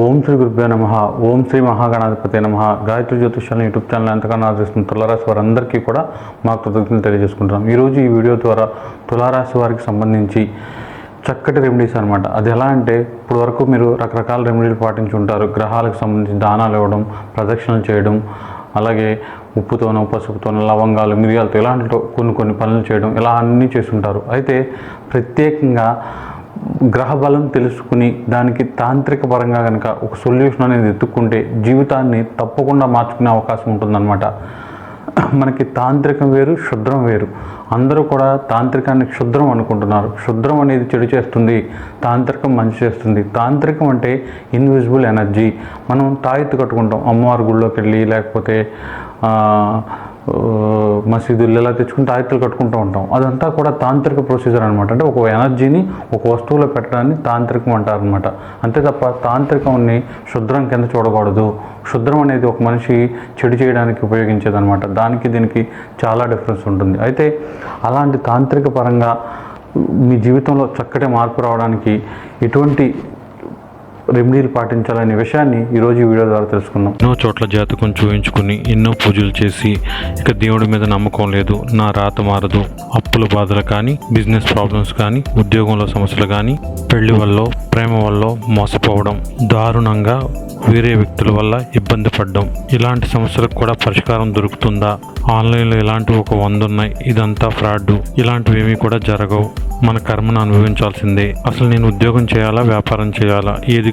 ఓం శ్రీ గురుభ్యో నమ. ఓం శ్రీ మహాగణాధిపతి నమ. గాయత్రి జ్యోతిష్యాలను యూట్యూబ్ ఛానల్ ఎంతగానో ఆదరిస్తున్న తులారాశి వారందరికీ కూడా మా కృతజ్ఞతలు తెలియజేసుకుంటున్నాం. ఈరోజు ఈ వీడియో ద్వారా తులారాశి వారికి సంబంధించి చక్కటి రెమెడీస్ అనమాట అది ఎలా అంటే ఇప్పుడు వరకు మీరు రకరకాల రెమెడీలు పాటించి ఉంటారు. గ్రహాలకు సంబంధించి దానాలు ఇవ్వడం ప్రదక్షిణలు చేయడం అలాగే ఉప్పుతోనో పసుపుతోనో లవంగాలు మిరియాలతో ఇలాంటి కొన్ని కొన్ని పనులు చేయడం ఇలా అన్నీ చేస్తుంటారు. అయితే ప్రత్యేకంగా గ్రహ బలం తెలుసుకుని దానికి తాంత్రిక పరంగా కనుక ఒక సొల్యూషన్ అనేది ఎత్తుక్కుంటే జీవితాన్ని తప్పకుండా మార్చుకునే అవకాశం ఉంటుందన్నమాట. మనకి తాంత్రికం వేరు క్షుద్రం వేరు. అందరూ కూడా తాంత్రికాన్ని క్షుద్రం అనుకుంటున్నారు. క్షుద్రం అనేది చెడు చేస్తుంది తాంత్రికం మంచి చేస్తుంది. తాంత్రికం అంటే ఇన్విజిబుల్ ఎనర్జీ మనం తాయెత్తు కట్టుకుంటాం. అమ్మవారి గుళ్ళోకి వెళ్ళి లేకపోతే మసీదులు ఇలా తెచ్చుకుని తాయెత్తులు కట్టుకుంటూ ఉంటాం. అదంతా కూడా తాంత్రిక ప్రొసీజర్ అనమాట అంటే ఒక ఎనర్జీని ఒక వస్తువులో పెట్టడాన్ని తాంత్రికం అంటారనమాట అంతే తప్ప తాంత్రికంని శుద్రం కింద చూడకూడదు. శుద్రం అనేది ఒక మనిషి చెడు చేయడానికి ఉపయోగించేది అనమాట దానికి దీనికి చాలా డిఫరెన్స్ ఉంటుంది. అయితే అలాంటి తాంత్రిక పరంగా మీ జీవితంలో చక్కటి మార్పు రావడానికి ఎటువంటి రెమెడీలు పాటించాలనే విషయాన్ని ఈరోజు ఈ వీడియో ద్వారా తెలుసుకుందాం ఎన్నో చోట్ల జాతకం చూయించుకుని ఎన్నో పూజలు చేసి ఇక దేవుడి మీద నమ్మకం లేదు. నా రాత మారదు. అప్పుల బాధలు కానీ బిజినెస్ ప్రాబ్లమ్స్ కానీ ఉద్యోగంలో సమస్యలు కానీ పెళ్ళి వల్ల ప్రేమ వల్ల మోసపోవడం దారుణంగా వేరే వ్యక్తుల వల్ల ఇబ్బంది పడ్డం. ఇలాంటి సమస్యలకు కూడా పరిష్కారం దొరుకుతుందా? ఆన్లైన్లో ఇలాంటివి ఒక వంద ఉన్నాయి. ఇదంతా ఫ్రాడ్. ఇలాంటివి ఏమీ కూడా జరగవు. మన కర్మను అనుభవించాల్సిందే. అసలు నేను ఉద్యోగం చేయాలా? వ్యాపారం చేయాలా? ఏది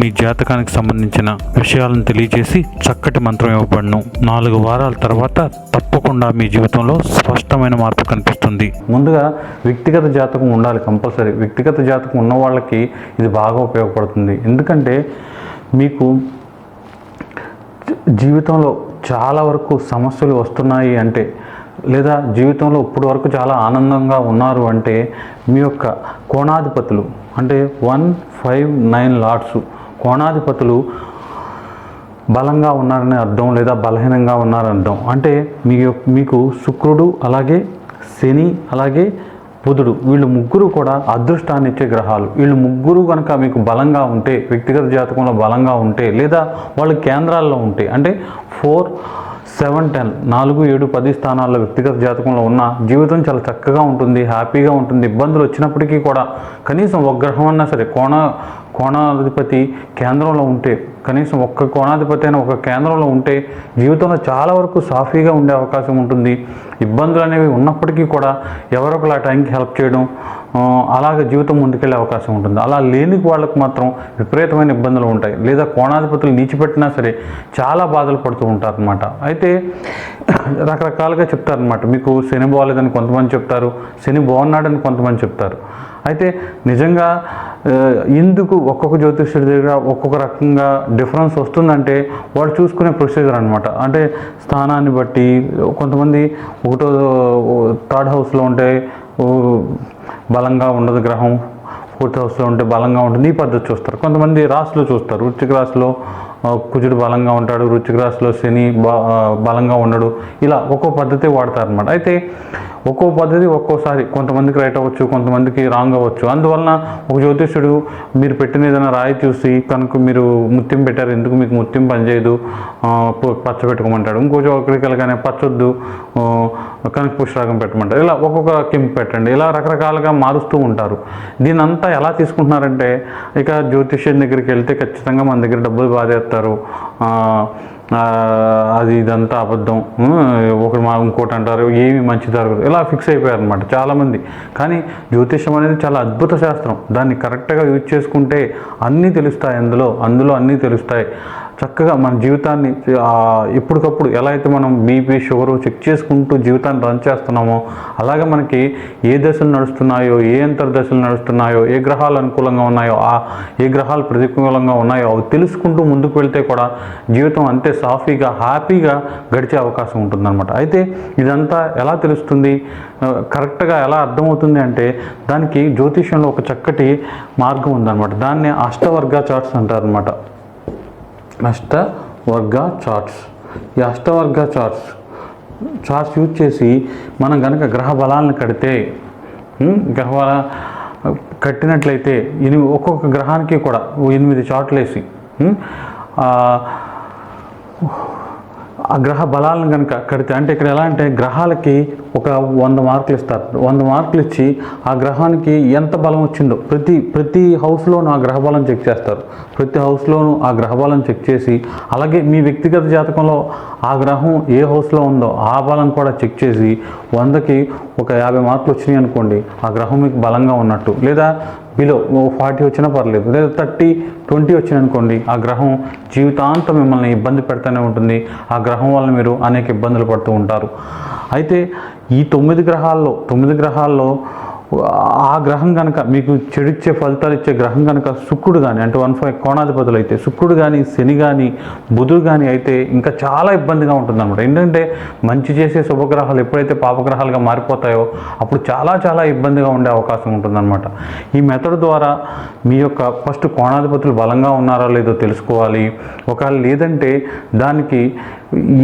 మీ జాతకానికి సంబంధించిన విషయాలను తెలియజేసి చక్కటి మంత్రం ఇవ్వబడను. నాలుగు వారాల తర్వాత తప్పకుండా మీ జీవితంలో స్పష్టమైన మార్పు కనిపిస్తుంది. ముందుగా వ్యక్తిగత జాతకం ఉండాలి కంపల్సరీ. వ్యక్తిగత జాతకం ఉన్న వాళ్ళకి ఇది బాగా ఉపయోగపడుతుంది. ఎందుకంటే మీకు జీవితంలో చాలా వరకు సమస్యలు వస్తున్నాయి అంటే లేదా జీవితంలో ఇప్పటి వరకు చాలా ఆనందంగా ఉన్నారు అంటే మీ యొక్క కోణాధిపతులు అంటే వన్ ఫైవ్ నైన్ లాట్స్ కోణాధిపతులు బలంగా ఉన్నారని అర్థం లేదా బలహీనంగా ఉన్నారని అర్థం. అంటే మీ యొక్క- మీకు శుక్రుడు అలాగే శని అలాగే బుధుడు వీళ్ళు ముగ్గురు కూడా అదృష్టాన్ని ఇచ్చే గ్రహాలు. వీళ్ళు ముగ్గురు కనుక మీకు బలంగా ఉంటే వ్యక్తిగత జాతకంలో బలంగా ఉంటే లేదా వాళ్ళు కేంద్రాల్లో ఉంటే అంటే ఫోర్ సెవెన్ టెన్ నాలుగు ఏడు పది స్థానాల్లో వ్యక్తిగత జాతకంలో ఉన్న జీవితం చాలా చక్కగా ఉంటుంది హ్యాపీగా ఉంటుంది ఇబ్బందులు వచ్చినప్పటికీ కూడా కనీసం ఒక గ్రహం అన్నా సరే కోణ కోణాధిపతి కేంద్రంలో ఉంటే కనీసం ఒక్క కోణాధిపతి అయినా ఒక కేంద్రంలో ఉంటే జీవితంలో చాలా వరకు సాఫీగా ఉండే అవకాశం ఉంటుంది. ఇబ్బందులు అనేవి ఉన్నప్పటికీ కూడా ఎవరొకరు ఆ టైంకి హెల్ప్ చేయడం అలాగే జీవితం ముందుకెళ్ళే అవకాశం ఉంటుంది. అలా లేని వాళ్ళకు మాత్రం విపరీతమైన ఇబ్బందులు ఉంటాయి. లేదా కోణాధిపతులు నీచిపెట్టినా సరే చాలా బాధలు పడుతూ ఉంటారనమాట అయితే రకరకాలుగా చెప్తారనమాట మీకు శని బాగాలేదని కొంతమంది చెప్తారు శని బాగున్నాడని కొంతమంది చెప్తారు. అయితే నిజంగా ఎందుకు ఒక్కొక్క జ్యోతిష్యుడి దగ్గర ఒక్కొక్క రకంగా డిఫరెన్స్ వస్తుందంటే వాడు చూసుకునే ప్రొసీజర్ అనమాట అంటే స్థానాన్ని బట్టి కొంతమంది ఒకటో థర్డ్ హౌస్లో ఉంటే బలంగా ఉండదు గ్రహం ఫోర్త్ హౌస్లో ఉంటే బలంగా ఉంటుంది ఈ పద్ధతి చూస్తారు. కొంతమంది రాశిలో చూస్తారు. వృచ్చిక రాశిలో కుజుడు బలంగా ఉంటాడు వృచ్చిక రాశిలో శని బ- బలంగా ఉండడు ఇలా ఒక్కో పద్ధతి వాడతారు అనమాట అయితే ఒక్కో పద్ధతి ఒక్కోసారి కొంతమందికి రైట్ అవ్వచ్చు కొంతమందికి రాంగ్ అవ్వచ్చు. అందువలన ఒక జ్యోతిష్యుడు మీరు పెట్టిన ఏదైనా రాయి చూసి కనుక మీరు ముత్యం పెట్టారు ఎందుకు మీకు ముత్యం పనిచేయదు పచ్చ పెట్టుకోమంటాడు. ఇంకో ఒకరికి వెళ్ళగానే పచ్చొద్దు కనుక పుష్పరాగం పెట్టమంటారు. ఇలా ఒక్కొక్క కెంపు పెట్టండి. ఇలా రకరకాలుగా మారుస్తూ ఉంటారు. దీని అంతా ఎలా తీసుకుంటున్నారంటే ఇక జ్యోతిష్యం దగ్గరికి వెళ్తే ఖచ్చితంగా మన దగ్గర డబ్బులు బాధేస్తారు. అది ఇదంతా అబద్ధం. ఒకటి ఒకరు మా ఇంకోటి అంటారు ఏమి మంచి జరగదు. ఇలా ఫిక్స్ అయిపోయారు అనమాట చాలామంది. కానీ జ్యోతిష్యం అనేది చాలా అద్భుత శాస్త్రం. దాన్ని కరెక్ట్గా యూజ్ చేసుకుంటే అన్నీ తెలుస్తాయి అందులో అందులో అన్నీ తెలుస్తాయి. చక్కగా మన జీవితాన్ని ఎప్పటికప్పుడు ఎలా అయితే మనం బీపీ షుగర్ చెక్ చేసుకుంటూ జీవితాన్ని రన్ చేస్తున్నామో అలాగే మనకి ఏ దశలు నడుస్తున్నాయో ఏ అంతర్దశలు నడుస్తున్నాయో ఏ గ్రహాలు అనుకూలంగా ఉన్నాయో ఆ ఏ గ్రహాలు ప్రతికూలంగా ఉన్నాయో అవి తెలుసుకుంటూ ముందుకు వెళ్తే కూడా జీవితం అంతే సాఫీగా హ్యాపీగా గడిచే అవకాశం ఉంటుందన్నమాట. అయితే ఇదంతా ఎలా తెలుస్తుంది? కరెక్ట్గా ఎలా అర్థమవుతుంది అంటే దానికి జ్యోతిష్యంలో ఒక చక్కటి మార్గం ఉందన్నమాట. దాన్ని అష్టవర్గ చార్ట్స్ అంటారనమాట అష్టవర్గ చార్ట్స్. ఈ అష్టవర్గ చార్ట్స్ చార్ట్స్ యూజ్ చేసి మనం కనుక గ్రహ బలాలను కడితే గ్రహ బల కట్టినట్లయితే ఎనిమిది ఒక్కొక్క గ్రహానికి కూడా ఓ ఎనిమిది చార్ట్లు వేసి ఆ, గ్రహ బలాలను కనుక కడితే అంటే ఇక్కడ ఎలా అంటే గ్రహాలకి ఒక వంద మార్కులు ఇస్తారు. వంద మార్కులు ఇచ్చి ఆ గ్రహానికి ఎంత బలం వచ్చిందో ప్రతి ప్రతి హౌస్లోనూ ఆ గ్రహ బలం చెక్ చేస్తారు. ప్రతి హౌస్లోనూ ఆ గ్రహ బలం చెక్ చేసి అలాగే మీ వ్యక్తిగత జాతకంలో ఆ గ్రహం ఏ హౌస్లో ఉందో ఆ బలం కూడా చెక్ చేసి వందకి ఒక యాభై మార్కులు వచ్చినాయి అనుకోండి ఆ గ్రహం మీకు బలంగా ఉన్నట్టు. లేదా బిలో ఫార్టీ వచ్చినా పర్లేదు. లేదా థర్టీ ట్వంటీ వచ్చిననుకోండి ఆ గ్రహం జీవితాంతం మిమ్మల్ని ఇబ్బంది పెడతానే ఉంటుంది. ఆ గ్రహం వల్ల మీరు అనేక ఇబ్బందులు పడుతూ ఉంటారు. అయితే ఈ తొమ్మిది గ్రహాల్లో తొమ్మిది గ్రహాల్లో ఆ గ్రహం కనుక మీకు చెడిచ్చే ఫలితాలు ఇచ్చే గ్రహం కనుక శుక్రుడు కానీ అంటే వన్ ఫైవ్ కోణాధిపతులు అయితే శుక్రుడు కానీ శని కానీ బుధుడు కానీ అయితే ఇంకా చాలా ఇబ్బందిగా ఉంటుంది అనమాట ఏంటంటే మంచి చేసే శుభగ్రహాలు ఎప్పుడైతే పాపగ్రహాలుగా మారిపోతాయో అప్పుడు చాలా చాలా ఇబ్బందిగా ఉండే అవకాశం ఉంటుందన్నమాట. ఈ మెథడ్ ద్వారా మీ యొక్క ఫస్ట్ కోణాధిపతులు బలంగా ఉన్నారో లేదో తెలుసుకోవాలి. ఒకవేళ లేదంటే దానికి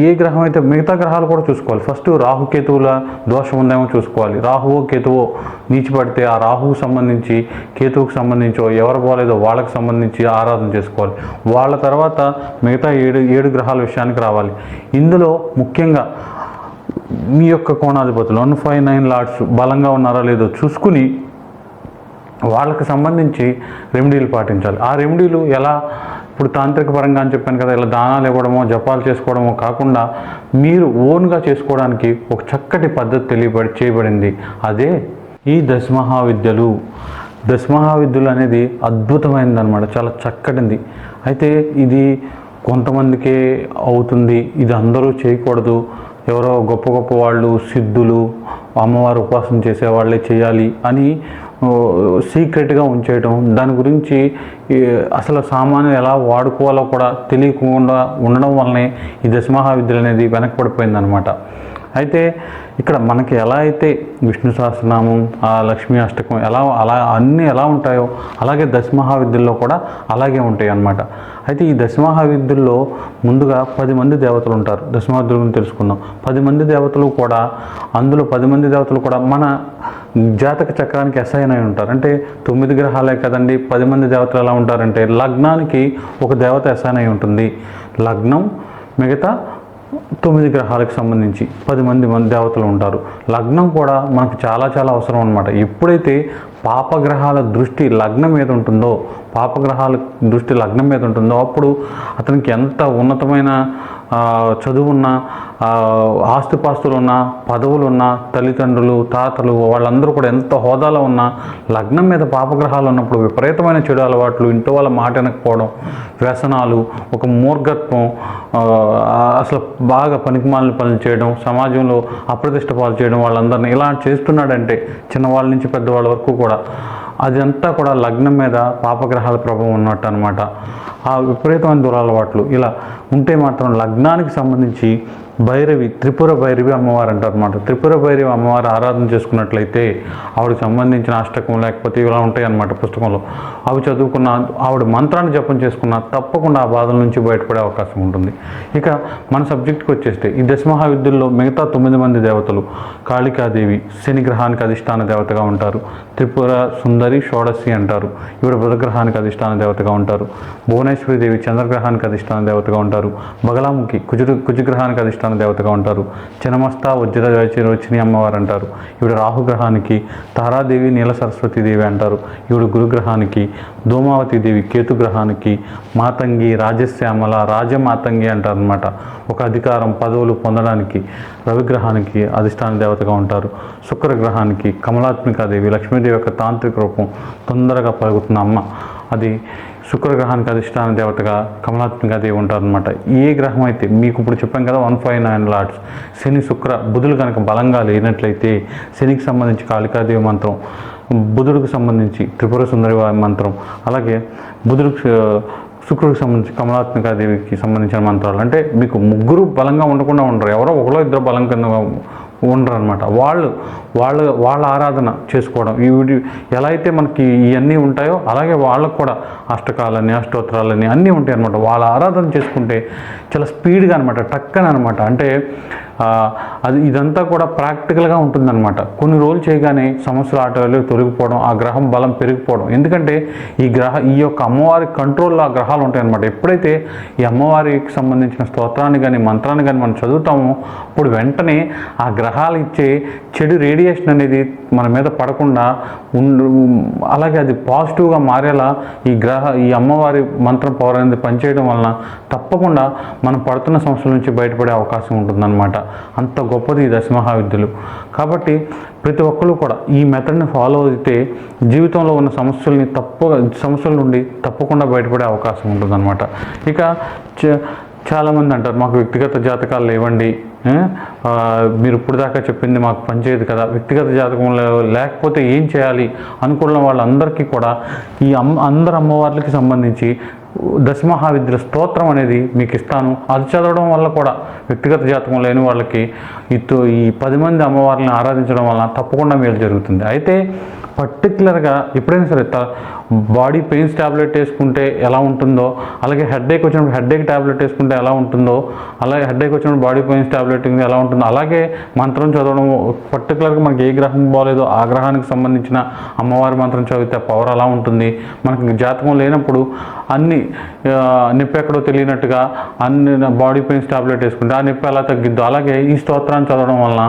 ఏ గ్రహం అయితే మిగతా గ్రహాలు కూడా చూసుకోవాలి. ఫస్ట్ రాహుకేతువుల దోషం ఉందేమో చూసుకోవాలి. రాహువో కేతువో నీచిపడితే ఆ రాహువుకు సంబంధించి కేతువుకు సంబంధించో ఎవరు బాగాలేదో వాళ్ళకి సంబంధించి ఆరాధన చేసుకోవాలి. వాళ్ళ తర్వాత మిగతా ఏడు ఏడు గ్రహాల విషయానికి రావాలి. ఇందులో ముఖ్యంగా మీ యొక్క కోణాధిపతులు వన్ ఫైవ్ నైన్ లాడ్స్ బలంగా ఉన్నారా లేదో చూసుకుని వాళ్ళకి సంబంధించి రెమెడీలు పాటించాలి. ఆ రెమెడీలు ఎలా ఇప్పుడు తాంత్రిక పరంగా అని చెప్పాను కదా ఇలా దానాలు ఇవ్వడమో జపాలు చేసుకోవడమో కాకుండా మీరు ఓన్గా చేసుకోవడానికి ఒక చక్కటి పద్ధతి తెలియబడి చేయబడింది. అదే ఈ దశమహావిద్యలు. దశమహావిద్యలు అనేది అద్భుతమైనది అనమాట చాలా చక్కటిది. అయితే ఇది కొంతమందికే అవుతుంది ఇది అందరూ చేయకూడదు. ఎవరో గొప్ప గొప్ప వాళ్ళు సిద్ధులు అమ్మవారు ఉపాసన చేసేవాళ్ళే చేయాలి అని సీక్రెట్గా ఉంచేయటం. దాని గురించి అసలు సామాన్యులు ఎలా వాడుకోవాలో కూడా తెలియకుండా ఉండడం వల్లనే ఈ దశమహావిద్యలు అనేది వెనకబడిపోయిందనమాట అయితే ఇక్కడ మనకి ఎలా అయితే విష్ణు సహస్రనామం ఆ లక్ష్మీ అష్టకం ఎలా అలా అన్నీ ఎలా ఉంటాయో అలాగే దశమహావిద్యుల్లో కూడా అలాగే ఉంటాయి అన్నమాట అయితే ఈ దశమహావిద్యుల్లో ముందుగా పది మంది దేవతలు ఉంటారు. దశమహావిద్యుల గురించి తెలుసుకుందాం. పది మంది దేవతలు కూడా అందులో పది మంది దేవతలు కూడా మన జాతక చక్రానికి అసహ్యం అయి ఉంటారు. అంటే తొమ్మిది గ్రహాలే కదండి పది మంది దేవతలు ఎలా ఉంటారంటే లగ్నానికి ఒక దేవత అసైన్ అయి ఉంటుంది. లగ్నం మిగతా తొమ్మిది గ్రహాలకు సంబంధించి పది మంది మంది దేవతలు ఉంటారు. లగ్నం కూడా మనకు చాలా చాలా అవసరం అనమాట ఎప్పుడైతే పాపగ్రహాల దృష్టి లగ్నం మీద ఉంటుందో పాపగ్రహాల దృష్టి లగ్నం మీద ఉంటుందో అప్పుడు అతనికి ఎంత ఉన్నతమైన చదువున్న ఆ, పదవులున్న తల్లిదండ్రులు తాతలు వాళ్ళందరూ కూడా ఎంత హోదాలో ఉన్నా లగ్నం మీద పాపగ్రహాలు ఉన్నప్పుడు విపరీతమైన చెడు అలవాట్లు ఇంట్లో వాళ్ళ మాట వినకపోవడం వ్యసనాలు ఒక మూర్ఘత్వం అసలు బాగా పనికిమాలిన పనులు చేయడం సమాజంలో అప్రతిష్ట పాలు చేయడం వాళ్ళందరినీ ఇలా చేస్తున్నాడంటే చిన్నవాళ్ళ నుంచి పెద్దవాళ్ళ వరకు కూడా అదంతా కూడా లగ్నం మీద పాపగ్రహాల ప్రభావం ఉన్నట్టు అనమాట ఆ విపరీతమైన దురలవాట్లు. ఇలా ఉంటే మాత్రం లగ్నానికి సంబంధించి భైరవి త్రిపుర భైరవి అమ్మవారు అంటారు అనమాట త్రిపుర భైరవి అమ్మవారు ఆరాధన చేసుకున్నట్లయితే ఆవిడకి సంబంధించిన అష్టకం లేకపోతే ఇలా ఉంటాయి అన్నమాట పుస్తకంలో. అవి చదువుకున్న ఆవిడ మంత్రాన్ని జపం చేసుకున్న తప్పకుండా ఆ బాధల నుంచి బయటపడే అవకాశం ఉంటుంది. ఇక మన సబ్జెక్ట్కి వచ్చేస్తే ఈ దశమహావిద్యుల్లో మిగతా తొమ్మిది మంది దేవతలు కాళికాదేవి శని గ్రహానికి అధిష్టాన దేవతగా ఉంటారు. త్రిపుర సుందరి షోడశి అంటారు. ఈవిడ బుధగ్రహానికి అధిష్టాన దేవతగా ఉంటారు. భువనేశ్వరి దేవి చంద్రగ్రహానికి అధిష్టాన దేవతగా ఉంటారు. బగలాముఖి కుజు కుజగ్రహానికి అధిష్టాన దేవతగా ఉంటారు. చినమస్త వజ్ర వచ్చిని అమ్మవారు అంటారు. ఈవిడ రాహుగ్రహానికి తారాదేవి నీల సరస్వతి దేవి అంటారు. ఈవిడ గురుగ్రహానికి ధూమావతి దేవి కేతు గ్రహానికి మాతంగి రాజశ్యామల రాజమాతంగి అంటారు అనమాట ఒక అధికారం పదవులు పొందడానికి రవిగ్రహానికి అధిష్టాన దేవతగా ఉంటారు. శుక్రగ్రహానికి కమలాత్మికాదేవి లక్ష్మీదేవి యొక్క తాంత్రిక రూపం తొందరగా పలుకుతున్న అమ్మ. అది శుక్రగ్రహానికి అధిష్టాన దేవతగా కమలాత్మికాదేవి ఉంటారనమాట ఏ గ్రహం అయితే మీకు ఇప్పుడు చెప్పాం కదా వన్ ఫైవ్ నైన్ లాట్స్ శని శుక్ర బుధులు కనుక బలంగా లేనట్లయితే శనికి సంబంధించి కాళికాదేవి మంత్రం బుధుడికి సంబంధించి త్రిపుర సుందరి వారి మంత్రం అలాగే బుధుడికి శుక్రుడికి సంబంధించి కమలాత్మికాదేవికి సంబంధించిన మంత్రాలు. అంటే మీకు ముగ్గురు బలంగా ఉండకుండా ఉండరు. ఎవరో ఒకరో ఇద్దరు బలం కింద ఉండరు అనమాట వాళ్ళు వాళ్ళ వాళ్ళ ఆరాధన చేసుకోవడం. ఈ ఎలా అయితే మనకి ఇవన్నీ ఉంటాయో అలాగే వాళ్ళకు కూడా అష్టకాలని అష్టోత్తరాలని అన్నీ ఉంటాయి అనమాట వాళ్ళ ఆరాధన చేసుకుంటే చాలా స్పీడ్గా అనమాట టక్కన అనమాట అంటే అది ఇదంతా కూడా ప్రాక్టికల్గా ఉంటుందన్నమాట. కొన్ని రోజులు చేయగానే సమస్యలు ఆటలు తొలగిపోవడం ఆ గ్రహం బలం పెరిగిపోవడం. ఎందుకంటే ఈ గ్రహ ఈ యొక్క అమ్మవారి కంట్రోల్లో ఆ గ్రహాలు ఉంటాయన్నమాట. ఎప్పుడైతే ఈ అమ్మవారికి సంబంధించిన స్తోత్రాన్ని కానీ మంత్రాన్ని కానీ మనం చదువుతామో అప్పుడు వెంటనే ఆ గ్రహాలు ఇచ్చే చెడు రేడియేషన్ అనేది మన మీద పడకుండా ఉండు అలాగే అది పాజిటివ్గా మారేలా ఈ గ్రహ ఈ అమ్మవారి మంత్రం పవర్ అనేది పనిచేయడం వలన తప్పకుండా మనం పడుతున్న సమస్యల నుంచి బయటపడే అవకాశం ఉంటుందన్నమాట. అంత గొప్పది ఈ దశమహావిద్యలు. కాబట్టి ప్రతి ఒక్కరు కూడా ఈ మెథడ్ని ఫాలో అయితే జీవితంలో ఉన్న సమస్యల్ని తప్ప సమస్యల నుండి తప్పకుండా బయటపడే అవకాశం ఉంటుందన్నమాట. ఇక చ- చాలామంది అంటారు మాకు వ్యక్తిగత జాతకాలు లేవండి. మీరు ఇప్పుడు దాకా చెప్పింది మాకు పనిచేయదు కదా. వ్యక్తిగత జాతకంలో లేకపోతే ఏం చేయాలి? అనుకున్న వాళ్ళందరికీ కూడా ఈ అమ్మ అందరు అమ్మవార్లకి సంబంధించి దశమహావిద్య స్తోత్రం అనేది మీకు ఇస్తాను అది చదవడం వల్ల కూడా వ్యక్తిగత జాతకం లేని వాళ్ళకి ఇటు ఈ పది మంది అమ్మవారిని ఆరాధించడం వలన తప్పకుండా మేలు జరుగుతుంది. అయితే పర్టికులర్గా ఎప్పుడైనా సరే త- బాడీ పెయిన్స్ ట్యాబ్లెట్ వేసుకుంటే ఎలా ఉంటుందో అలాగే హెడ్ఏక్ వచ్చినప్పుడు హెడ్ఏక్ ట్యాబ్లెట్ వేసుకుంటే ఎలా ఉంటుందో అలాగే హెడ్ఏక్ వచ్చినప్పుడు బాడీ పెయిన్స్ ట్యాబ్లెట్ ఎలా ఉంటుందో అలాగే మంత్రం చదవడం పర్టికులర్గా మనకి ఏ గ్రహం బాగాలేదో ఆ గ్రహానికి సంబంధించిన అమ్మవారి మంత్రం చదివితే పవర్ అలా ఉంటుంది. మనకి జాతకం లేనప్పుడు అన్ని నొప్పి ఎక్కడో తెలియనట్టుగా అన్ని బాడీ పెయిన్స్ ట్యాబ్లెట్ వేసుకుంటే ఆ నొప్పి ఎలా తగ్గిద్దో అలాగే ఈ స్తోత్రాన్ని చదవడం వలన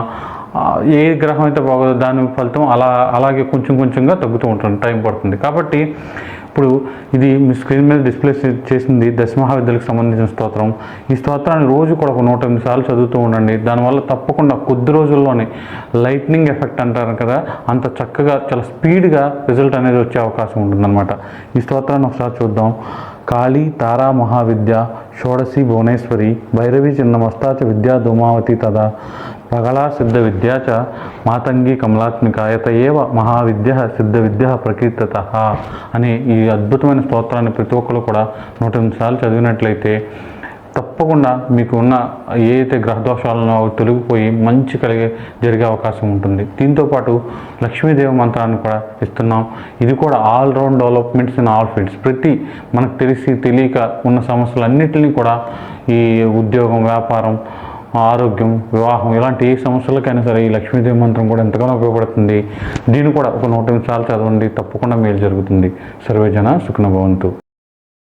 ఏ గ్రహం అయితే బాగోదో దాని ఫలితం అలా అలాగే కొంచెం కొంచెంగా తగ్గుతూ ఉంటుంది టైం పడుతుంది. కాబట్టి ఇప్పుడు ఇది మీ స్క్రీన్ మీద డిస్ప్లే చేసింది దశమహావిద్యలకు సంబంధించిన స్తోత్రం. ఈ స్తోత్రాన్ని రోజు కూడా ఒక నూట ఎనిమిది సార్లు చదువుతూ ఉండండి. దానివల్ల తప్పకుండా కొద్ది రోజుల్లోనే లైట్నింగ్ ఎఫెక్ట్ అంటారు కదా అంత చక్కగా చాలా స్పీడ్గా రిజల్ట్ అనేది వచ్చే అవకాశం ఉంటుందన్నమాట. ఈ స్తోత్రాన్ని ఒకసారి చూద్దాం. కాళీ తారా మహావిద్య షోడశి భువనేశ్వరి భైరవి చిన్నమస్తాచ విద్యా ధూమావతి తదా ప్రగళా సిద్ధ విద్యా చ మాతంగి కమలాత్మిక యత ఏవ మహావిద్య సిద్ధ విద్య ప్రకీర్తత అనే ఈ అద్భుతమైన స్తోత్రాన్ని ప్రతి ఒక్కరు కూడా నూట ఎనిమిది సార్లు చదివినట్లయితే తప్పకుండా మీకు ఉన్న ఏ గ్రహదోషాలను గ్రహ తొలగిపోయి మంచి కలిగే జరిగే అవకాశం ఉంటుంది. దీంతోపాటు లక్ష్మీదేవి మంత్రాన్ని కూడా ఇస్తున్నాం. ఇది కూడా all round developments in all fields ప్రతి మనకు తెలిసి తెలియక ఉన్న సమస్యలన్నింటినీ కూడా ఈ ఉద్యోగం వ్యాపారం ఆరోగ్యం వివాహం ఇలాంటి ఏ సమస్యలకైనా సరే ఈ లక్ష్మీదేవి మంత్రం కూడా ఎంతగానో ఉపయోగపడుతుంది. దీన్ని కూడా ఒక నూట ఎనిమిది సార్లు చదవండి తప్పకుండా మేలు జరుగుతుంది. సర్వేజన సుఖనభవంతు